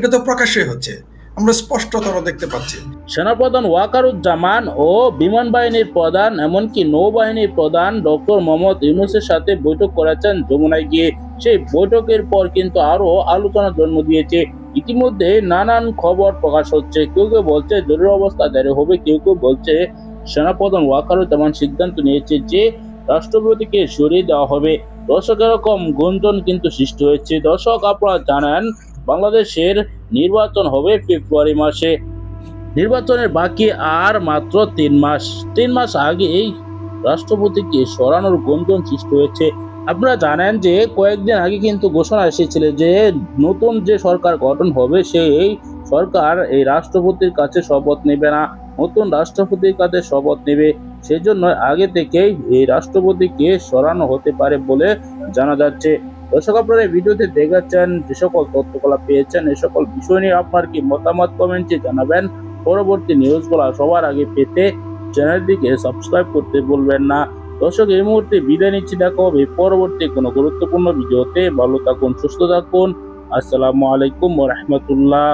এটা তো প্রকাশ্যই হচ্ছে। আমরা স্পষ্টতর দেখতে পাচ্ছি। সেনাপ্রধান ওয়াকারুজ্জামান ও বিমান বাহিনীর প্রধান, এমনকি নৌবাহিনীর প্রধান ডক্টর মোহাম্মদ ইউনুসের সাথে বৈঠক করেছেন যমুনায় গিয়ে। সেই বৈঠকের পর কিন্তু আরও আলোচনা জন্ম দিয়েছে। ইতিমধ্যে নানান খবর প্রকাশ হচ্ছে। কেউ কেউ বলছে, জরুরি অবস্থা জারি হবে। কেউ কেউ বলছে, সেনাপ্রধান ওয়াকারুজ্জামান সিদ্ধান্ত নিয়েছে যে রাষ্ট্রপতিকে সরিয়ে দেওয়া হবে। দর্শক, এরকম গুঞ্জন কিন্তু সৃষ্টি হয়েছে। দর্শক, আপনারা জানেন বাংলাদেশের নির্বাচন হবে ফেব্রুয়ারি মাসে। নির্বাচনের বাকি আর মাত্র তিন মাস। তিন মাস আগেই রাষ্ট্রপতিকে সরানোর গুঞ্জন সৃষ্টি হয়েছে। আপনারা জানেন যে কয়েকদিন আগে কিন্তু ঘোষণা এসেছিল যে নতুন যে সরকার গঠন হবে, সেই সরকার এই রাষ্ট্রপতির কাছে শপথ নেবে না। নতুন রাষ্ট্রপতির কাছে শপথ নেবে। সেই জন্য আগে থেকেই এই রাষ্ট্রপতিকে সরানো হতে পারে বলে জানা যাচ্ছে। দর্শক আপনারা ভিডিওতে দেখাচ্ছেন যে সকল তথ্যকলা পেয়েছেন এ সকল বিষয় নিয়ে আপনার কি মতামত কমেন্টে জানাবেন। পরবর্তী নিউজগুলো সবার আগে পেতে চ্যানেলটিকে সাবস্ক্রাইব করতে বলবেন না। দর্শক, এই মুহূর্তে বিদায় নিচ্ছি। দেখা হবে পরবর্তী কোনো গুরুত্বপূর্ণ ভিডিওতে। ভালো থাকুন, সুস্থ থাকুন। আসসালামু আলাইকুম রহমতুল্লাহ।